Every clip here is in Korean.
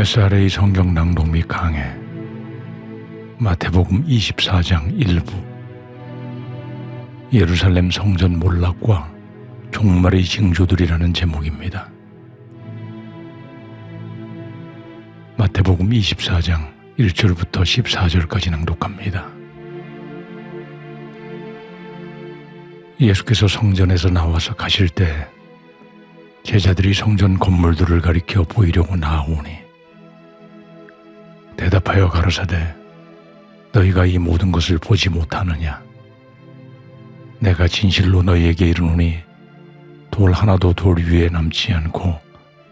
SRA 성경 낭독 및 강해 마태복음 24장 1부 예루살렘 성전 몰락과 종말의 징조들이라는 제목입니다. 마태복음 24장 1절부터 14절까지 낭독합니다. 예수께서 성전에서 나와서 가실 때 제자들이 성전 건물들을 가리켜 보이려고 나아오니 대답하여 가로사대 너희가 이 모든 것을 보지 못하느냐? 내가 진실로 너희에게 이르노니 돌 하나도 돌 위에 남지 않고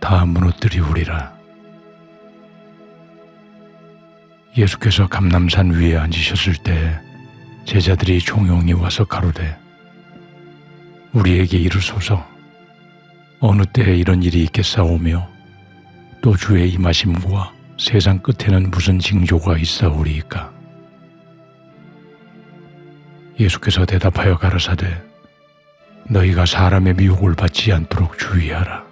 다 무너뜨리우리라. 예수께서 감남산 위에 앉으셨을 때 제자들이 종용이 와서 가로되 우리에게 이르소서. 어느 때에 이런 일이 있겠사오며 또 주의 임하심과 세상 끝에는 무슨 징조가 있사오리이까 예수께서 대답하여 가라사대 너희가 사람의 미혹을 받지 않도록 주의하라.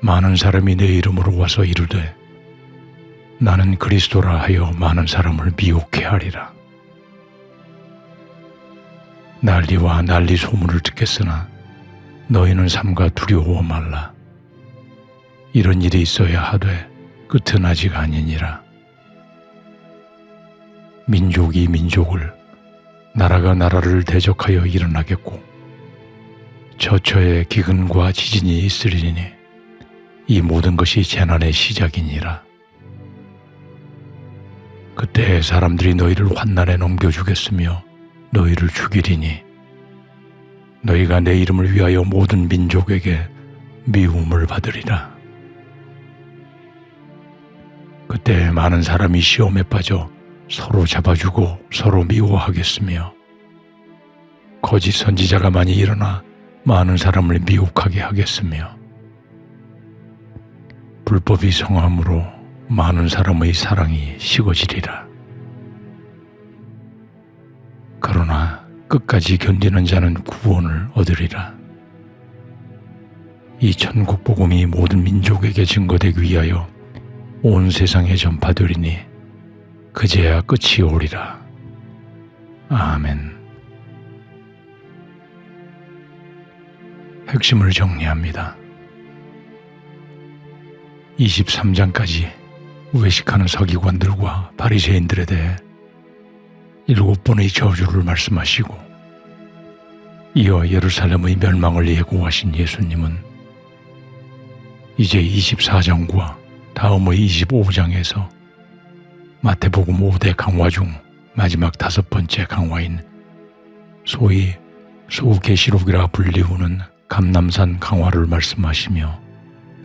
많은 사람이 내 이름으로 와서 이르되 나는 그리스도라 하여 많은 사람을 미혹해 하리라. 난리와 난리 소문을 듣겠으나 너희는 삼가 두려워 말라. 이런 일이 있어야 하되 끝은 아직 아니니라. 민족이 민족을, 나라가 나라를 대적하여 일어나겠고, 저처에 기근과 지진이 있으리니 이 모든 것이 재난의 시작이니라. 그때 사람들이 너희를 환난에 넘겨주겠으며 너희를 죽이리니 너희가 내 이름을 위하여 모든 민족에게 미움을 받으리라. 그때 많은 사람이 시험에 빠져 서로 잡아주고 서로 미워하겠으며 거짓 선지자가 많이 일어나 많은 사람을 미혹하게 하겠으며 불법이 성함으로 많은 사람의 사랑이 식어지리라. 그러나 끝까지 견디는 자는 구원을 얻으리라. 이 천국 복음이 모든 민족에게 증거되기 위하여 온 세상에 전파되리니 그제야 끝이 오리라. 아멘. 핵심을 정리합니다. 23장까지 외식하는 서기관들과 바리새인들에 대해 일곱 번의 저주를 말씀하시고 이어 예루살렘의 멸망을 예고하신 예수님은 이제 24장과 다음의 25장에서 마태복음 5대 강화 중 마지막 다섯 번째 강화인 소위 소계시록이라 불리우는 감남산 강화를 말씀하시며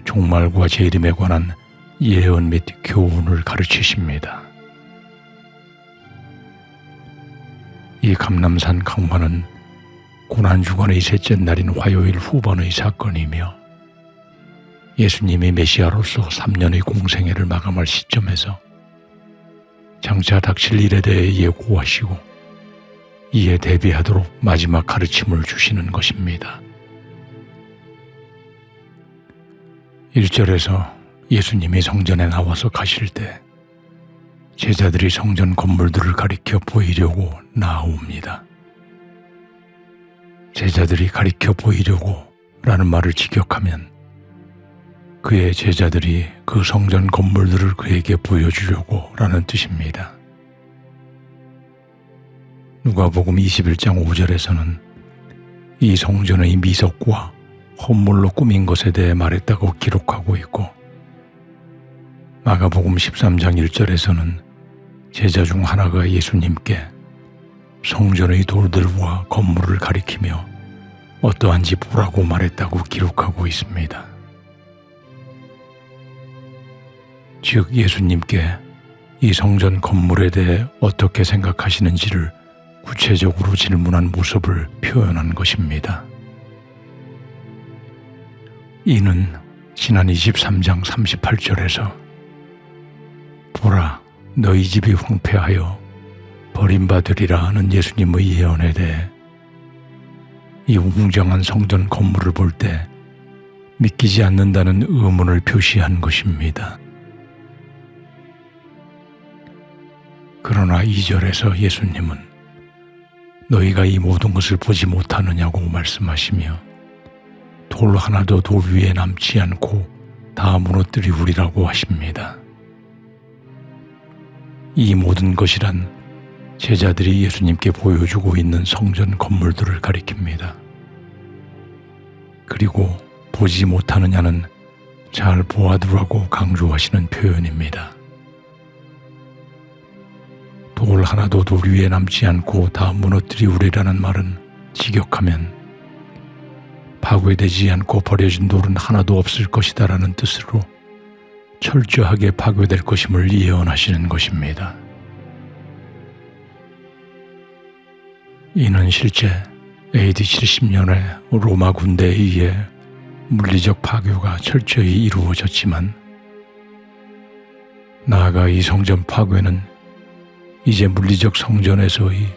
종말과 재림에 관한 예언 및 교훈을 가르치십니다. 이 감남산 강화는 고난주간의 셋째 날인 화요일 후반의 사건이며 예수님이 메시아로서 3년의 공생애를 마감할 시점에서 장차 닥칠 일에 대해 예고하시고 이에 대비하도록 마지막 가르침을 주시는 것입니다. 1절에서 예수님이 성전에 나와서 가실 때 제자들이 성전 건물들을 가리켜 보이려고 나옵니다. 제자들이 가리켜 보이려고 라는 말을 직역하면 그의 제자들이 그 성전 건물들을 그에게 보여주려고 라는 뜻입니다. 누가복음 21장 5절에서는 이 성전의 미석과 헌물로 꾸민 것에 대해 말했다고 기록하고 있고 마가복음 13장 1절에서는 제자 중 하나가 예수님께 성전의 돌들과 건물을 가리키며 어떠한지 보라고 말했다고 기록하고 있습니다. 즉 예수님께 이 성전 건물에 대해 어떻게 생각하시는지를 구체적으로 질문한 모습을 표현한 것입니다. 이는 지난 23장 38절에서 보라 너희 집이 황폐하여 버림받으리라 하는 예수님의 예언에 대해 이 웅장한 성전 건물을 볼 때 믿기지 않는다는 의문을 표시한 것입니다. 그러나 2절에서 예수님은 너희가 이 모든 것을 보지 못하느냐고 말씀하시며 돌 하나도 돌 위에 남지 않고 다 무너뜨리우리라고 하십니다. 이 모든 것이란 제자들이 예수님께 보여주고 있는 성전 건물들을 가리킵니다. 그리고 보지 못하느냐는 잘 보아두라고 강조하시는 표현입니다. 돌 하나도 돌 위에 남지 않고 다 무너뜨리우리라는 말은 직역하면 파괴되지 않고 버려진 돌은 하나도 없을 것이다라는 뜻으로 철저하게 파괴될 것임을 예언하시는 것입니다. 이는 실제 AD 70년에 로마 군대에 의해 물리적 파괴가 철저히 이루어졌지만 나아가 이 성전 파괴는 이제 물리적 성전에서의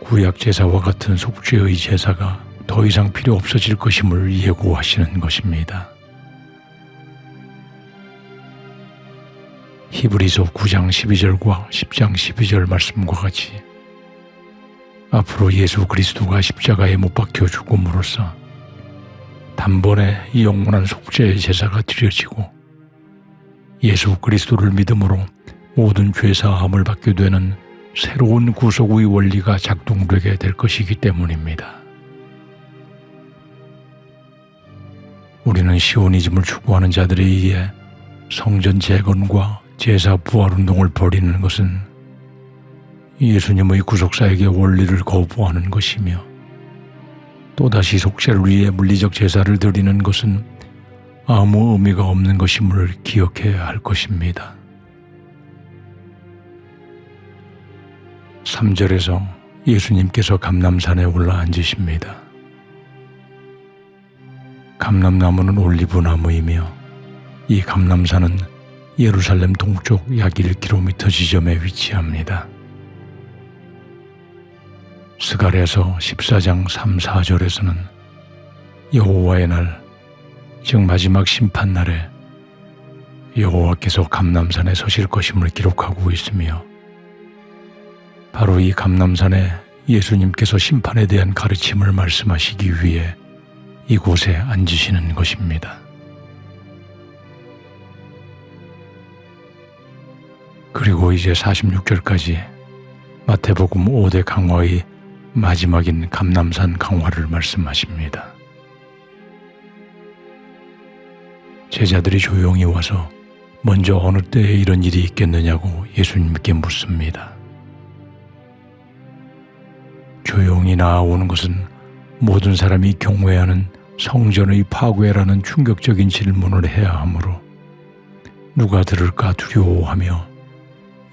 구약 제사와 같은 속죄의 제사가 더 이상 필요 없어질 것임을 예고하시는 것입니다. 히브리서 9장 12절과 10장 12절 말씀과 같이 앞으로 예수 그리스도가 십자가에 못 박혀 죽음으로써 단번에 이 영원한 속죄의 제사가 드려지고 예수 그리스도를 믿음으로 모든 죄사함을 받게 되는 새로운 구속의 원리가 작동되게 될 것이기 때문입니다. 우리는 시오니즘을 추구하는 자들에 의해 성전 재건과 제사 부활 운동을 벌이는 것은 예수님의 구속사에게 원리를 거부하는 것이며 또다시 속죄를 위해 물리적 제사를 드리는 것은 아무 의미가 없는 것임을 기억해야 할 것입니다. 3절에서 예수님께서 감남산에 올라 앉으십니다. 감남나무는 올리브나무이며 이 감남산은 예루살렘 동쪽 약 1km 지점에 위치합니다. 스가랴서 14장 3, 4절에서는 여호와의 날, 즉 마지막 심판 날에 여호와께서 감남산에 서실 것임을 기록하고 있으며 바로 이 감남산에 예수님께서 심판에 대한 가르침을 말씀하시기 위해 이곳에 앉으시는 것입니다. 그리고 이제 46절까지 마태복음 5대 강화의 마지막인 감남산 강화를 말씀하십니다. 제자들이 조용히 와서 먼저 어느 때에 이런 일이 있겠느냐고 예수님께 묻습니다. 조용히 나아오는 것은 모든 사람이 경외하는 성전의 파괴라는 충격적인 질문을 해야 하므로 누가 들을까 두려워하며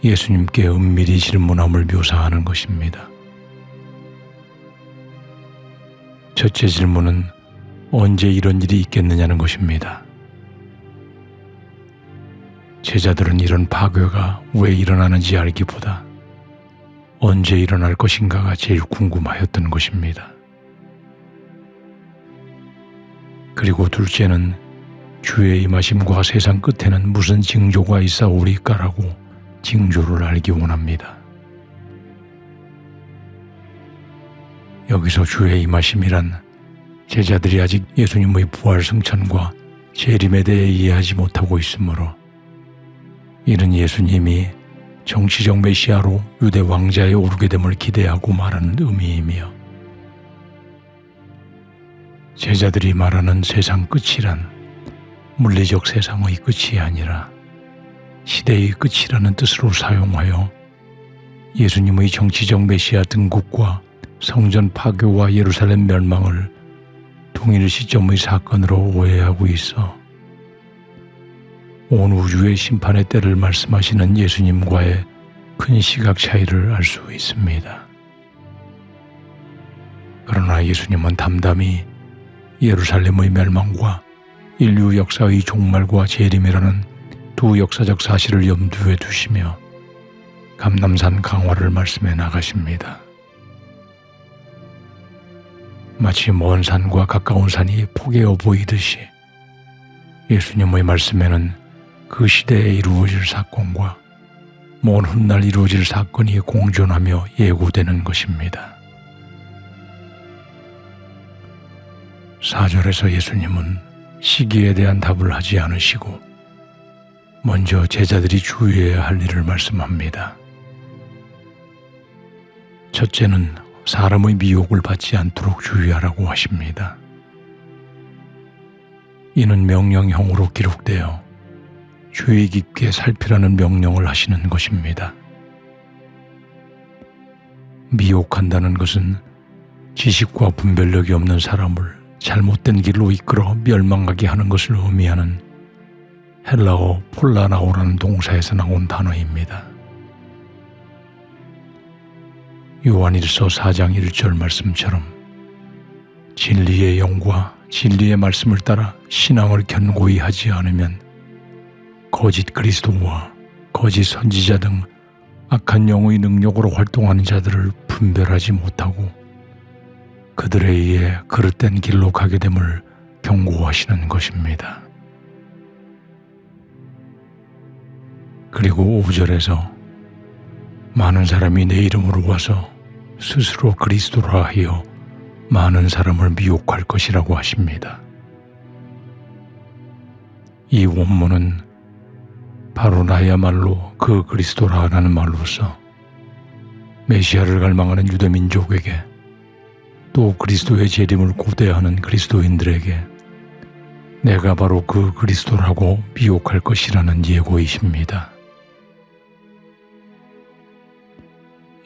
예수님께 은밀히 질문함을 묘사하는 것입니다. 첫째 질문은 언제 이런 일이 있겠느냐는 것입니다. 제자들은 이런 파괴가 왜 일어나는지 알기보다 언제 일어날 것인가가 제일 궁금하였던 것입니다. 그리고 둘째는 주의 임하심과 세상 끝에는 무슨 징조가 있사오리까라고 징조를 알기 원합니다. 여기서 주의 임하심이란 제자들이 아직 예수님의 부활 승천과 재림에 대해 이해하지 못하고 있으므로 이는 예수님이 정치적 메시아로 유대 왕자에 오르게 됨을 기대하고 말하는 의미이며 제자들이 말하는 세상 끝이란 물리적 세상의 끝이 아니라 시대의 끝이라는 뜻으로 사용하여 예수님의 정치적 메시아 등국과 성전 파괴와 예루살렘 멸망을 동일 시점의 사건으로 오해하고 있어 온 우주의 심판의 때를 말씀하시는 예수님과의 큰 시각 차이를 알 수 있습니다. 그러나 예수님은 담담히 예루살렘의 멸망과 인류 역사의 종말과 재림이라는 두 역사적 사실을 염두에 두시며 감남산 강화를 말씀해 나가십니다. 마치 먼 산과 가까운 산이 포개어 보이듯이 예수님의 말씀에는 그 시대에 이루어질 사건과 먼 훗날 이루어질 사건이 공존하며 예고되는 것입니다. 사절에서 예수님은 시기에 대한 답을 하지 않으시고 먼저 제자들이 주의해야 할 일을 말씀합니다. 첫째는 사람의 미혹을 받지 않도록 주의하라고 하십니다. 이는 명령형으로 기록되어 주의 깊게 살피라는 명령을 하시는 것입니다. 미혹한다는 것은 지식과 분별력이 없는 사람을 잘못된 길로 이끌어 멸망하게 하는 것을 의미하는 헬라어 폴라나오라는 동사에서 나온 단어입니다. 요한일서 4장 1절 말씀처럼 진리의 영과 진리의 말씀을 따라 신앙을 견고히 하지 않으면 거짓 그리스도와 거짓 선지자 등 악한 영의 능력으로 활동하는 자들을 분별하지 못하고 그들에 의해 그릇된 길로 가게 됨을 경고하시는 것입니다. 그리고 5절에서 많은 사람이 내 이름으로 와서 스스로 그리스도라 하여 많은 사람을 미혹할 것이라고 하십니다. 이 원문은 바로 나야말로 그 그리스도라라는 말로서 메시아를 갈망하는 유대민족에게 또 그리스도의 재림을 고대하는 그리스도인들에게 내가 바로 그 그리스도라고 미혹할 것이라는 예고이십니다.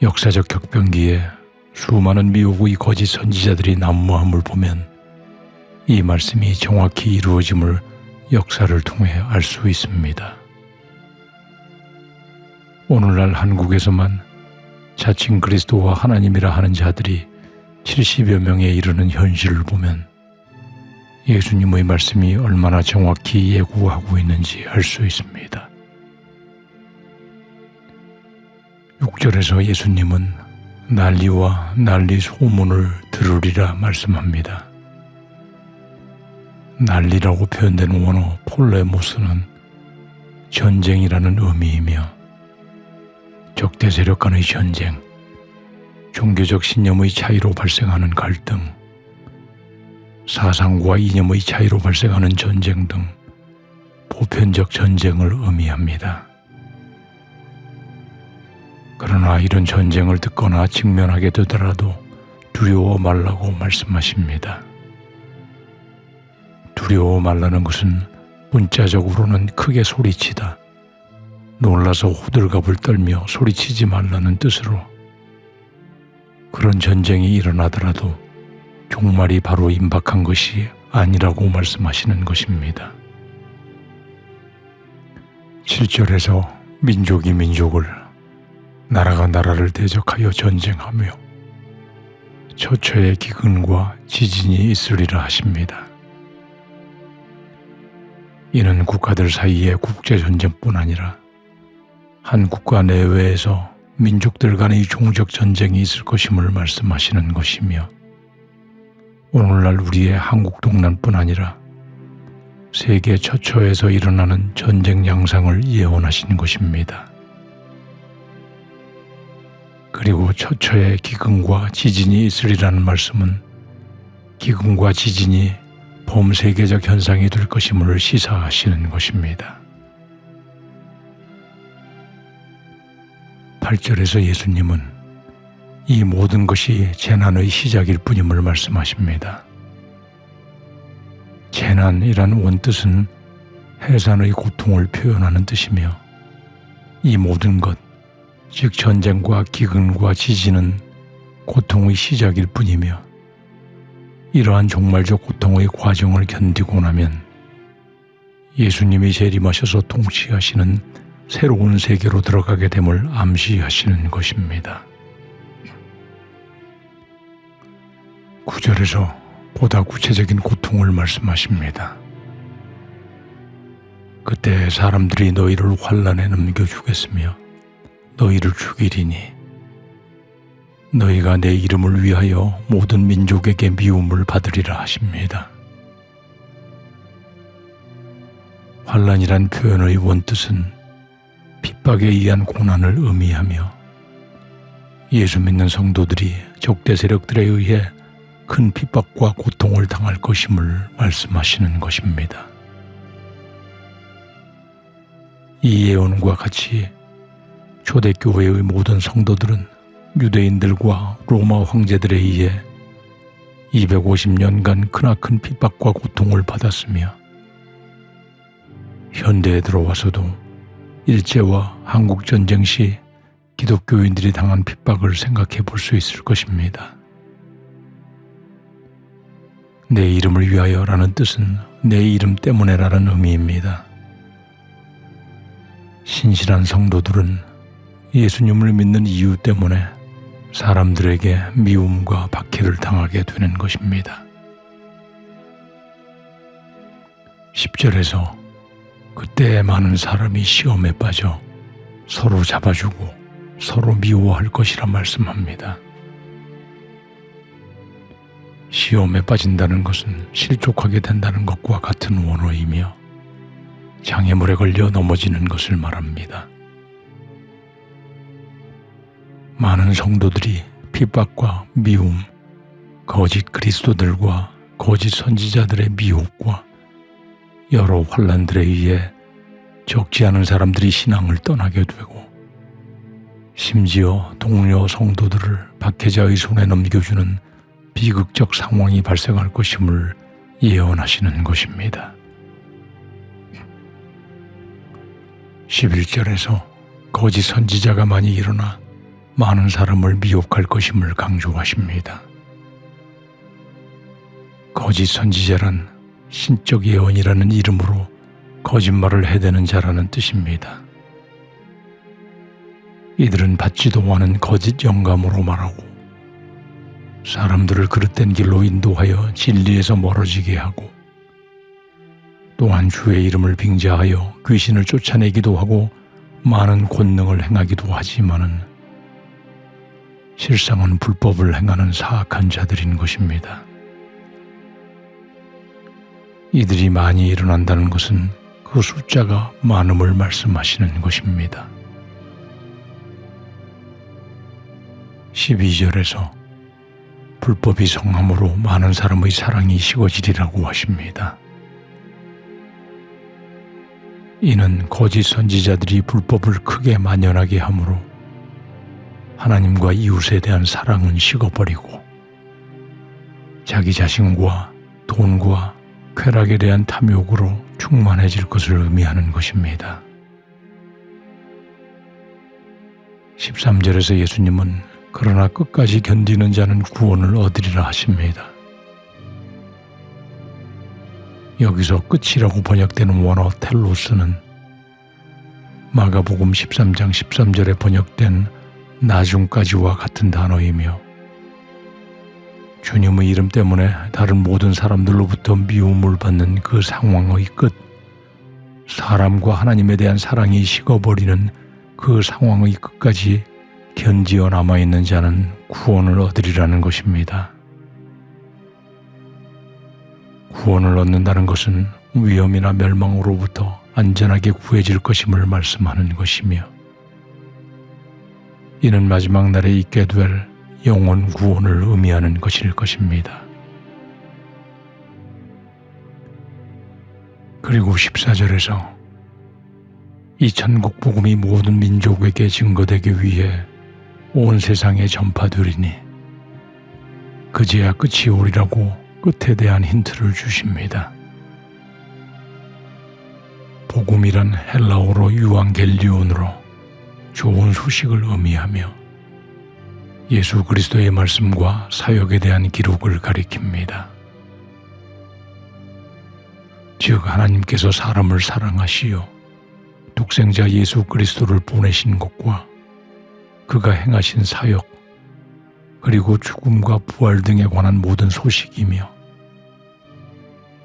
역사적 격변기에 수많은 미혹의 거짓 선지자들이 난무함을 보면 이 말씀이 정확히 이루어짐을 역사를 통해 알 수 있습니다. 오늘날 한국에서만 자칭 그리스도와 하나님이라 하는 자들이 70여 명에 이르는 현실을 보면 예수님의 말씀이 얼마나 정확히 예고하고 있는지 알 수 있습니다. 6절에서 예수님은 난리와 난리 소문을 들으리라 말씀합니다. 난리라고 표현된 원어 폴레모스는 전쟁이라는 의미이며 적대 세력 간의 전쟁, 종교적 신념의 차이로 발생하는 갈등, 사상과 이념의 차이로 발생하는 전쟁 등 보편적 전쟁을 의미합니다. 그러나 이런 전쟁을 듣거나 직면하게 되더라도 두려워 말라고 말씀하십니다. 두려워 말라는 것은 문자적으로는 크게 소리치다, 놀라서 호들갑을 떨며 소리치지 말라는 뜻으로 그런 전쟁이 일어나더라도 종말이 바로 임박한 것이 아니라고 말씀하시는 것입니다. 7절에서 민족이 민족을 나라가 나라를 대적하여 전쟁하며 처처의 기근과 지진이 있으리라 하십니다. 이는 국가들 사이의 국제전쟁뿐 아니라 한 국가 내외에서 민족들 간의 종적 전쟁이 있을 것임을 말씀하시는 것이며 오늘날 우리의 한국 동남뿐 아니라 세계 처처에서 일어나는 전쟁 양상을 예언하신 것입니다. 그리고 처처의 기근과 지진이 있으리라는 말씀은 기근과 지진이 범세계적 현상이 될 것임을 시사하시는 것입니다. 8절에서 예수님은 이 모든 것이 재난의 시작일 뿐임을 말씀하십니다. 재난이란 원뜻은 해산의 고통을 표현하는 뜻이며 이 모든 것, 즉 전쟁과 기근과 지진은 고통의 시작일 뿐이며 이러한 종말적 고통의 과정을 견디고 나면 예수님이 재림하셔서 통치하시는 새로운 세계로 들어가게 됨을 암시하시는 것입니다. 구절에서 보다 구체적인 고통을 말씀하십니다. 그때 사람들이 너희를 환란에 넘겨주겠으며 너희를 죽이리니 너희가 내 이름을 위하여 모든 민족에게 미움을 받으리라 하십니다. 환란이란 표현의 원뜻은 핍박에 의한 고난을 의미하며 예수 믿는 성도들이 적대 세력들에 의해 큰 핍박과 고통을 당할 것임을 말씀하시는 것입니다. 이 예언과 같이 초대교회의 모든 성도들은 유대인들과 로마 황제들에 의해 250년간 크나큰 핍박과 고통을 받았으며 현대에 들어와서도 일제와 한국 전쟁 시 기독교인들이 당한 핍박을 생각해 볼 수 있을 것입니다. 내 이름을 위하여라는 뜻은 내 이름 때문에라는 의미입니다. 신실한 성도들은 예수님을 믿는 이유 때문에 사람들에게 미움과 박해를 당하게 되는 것입니다. 10절에서 그때 많은 사람이 시험에 빠져 서로 잡아주고 서로 미워할 것이라 말씀합니다. 시험에 빠진다는 것은 실족하게 된다는 것과 같은 원어이며 장애물에 걸려 넘어지는 것을 말합니다. 많은 성도들이 핍박과 미움, 거짓 그리스도들과 거짓 선지자들의 미혹과 여러 환란들에 의해 적지 않은 사람들이 신앙을 떠나게 되고 심지어 동료 성도들을 박해자의 손에 넘겨주는 비극적 상황이 발생할 것임을 예언하시는 것입니다. 11절에서 거짓 선지자가 많이 일어나 많은 사람을 미혹할 것임을 강조하십니다. 거짓 선지자란 신적 예언이라는 이름으로 거짓말을 해대는 자라는 뜻입니다. 이들은 받지도 않은 거짓 영감으로 말하고 사람들을 그릇된 길로 인도하여 진리에서 멀어지게 하고 또한 주의 이름을 빙자하여 귀신을 쫓아내기도 하고 많은 권능을 행하기도 하지만은 실상은 불법을 행하는 사악한 자들인 것입니다. 이들이 많이 일어난다는 것은 그 숫자가 많음을 말씀하시는 것입니다. 12절에서 불법이 성함으로 많은 사람의 사랑이 식어지리라고 하십니다. 이는 거짓 선지자들이 불법을 크게 만연하게 하므로 하나님과 이웃에 대한 사랑은 식어버리고 자기 자신과 돈과 쾌락에 대한 탐욕으로 충만해질 것을 의미하는 것입니다. 13절에서 예수님은 그러나 끝까지 견디는 자는 구원을 얻으리라 하십니다. 여기서 끝이라고 번역되는 원어 텔로스는 마가복음 13장 13절에 번역된 나중까지와 같은 단어이며 주님의 이름 때문에 다른 모든 사람들로부터 미움을 받는 그 상황의 끝, 사람과 하나님에 대한 사랑이 식어버리는 그 상황의 끝까지 견지어 남아있는 자는 구원을 얻으리라는 것입니다. 구원을 얻는다는 것은 위험이나 멸망으로부터 안전하게 구해질 것임을 말씀하는 것이며, 이는 마지막 날에 있게 될 영원 구원을 의미하는 것일 것입니다. 그리고 14절에서 이 천국 복음이 모든 민족에게 증거되기 위해 온 세상에 전파되리니 그제야 끝이 오리라고 끝에 대한 힌트를 주십니다. 복음이란 헬라어로 유앙겔리온으로 좋은 소식을 의미하며 예수 그리스도의 말씀과 사역에 대한 기록을 가리킵니다. 즉 하나님께서 사람을 사랑하시어 독생자 예수 그리스도를 보내신 것과 그가 행하신 사역 그리고 죽음과 부활 등에 관한 모든 소식이며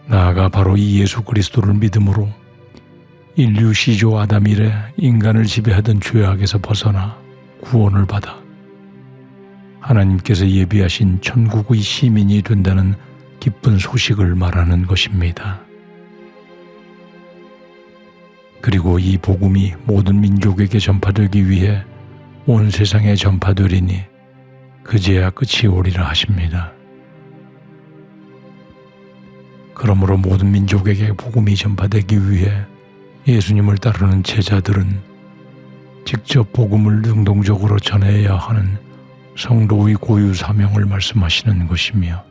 나아가 바로 이 예수 그리스도를 믿음으로 인류 시조 아담 이래 인간을 지배하던 죄악에서 벗어나 구원을 받아 하나님께서 예비하신 천국의 시민이 된다는 기쁜 소식을 말하는 것입니다. 그리고 이 복음이 모든 민족에게 전파되기 위해 온 세상에 전파되리니 그제야 끝이 오리라 하십니다. 그러므로 모든 민족에게 복음이 전파되기 위해 예수님을 따르는 제자들은 직접 복음을 능동적으로 전해야 하는 성도의 고유 사명을 말씀하시는 것이며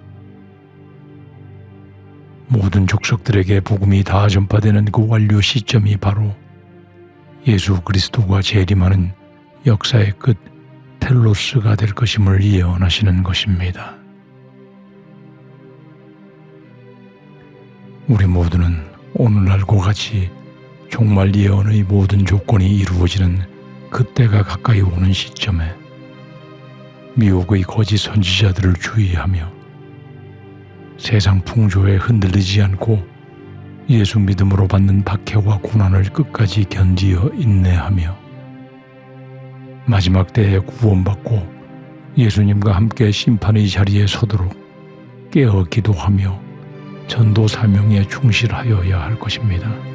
모든 족속들에게 복음이 다 전파되는 그 완료 시점이 바로 예수 그리스도가 재림하는 역사의 끝 텔로스가 될 것임을 예언하시는 것입니다. 우리 모두는 오늘날과 같이 종말 예언의 모든 조건이 이루어지는 그때가 가까이 오는 시점에 미혹의 거짓 선지자들을 주의하며 세상 풍조에 흔들리지 않고 예수 믿음으로 받는 박해와 고난을 끝까지 견디어 인내하며 마지막 때에 구원받고 예수님과 함께 심판의 자리에 서도록 깨어 기도하며 전도 사명에 충실하여야 할 것입니다.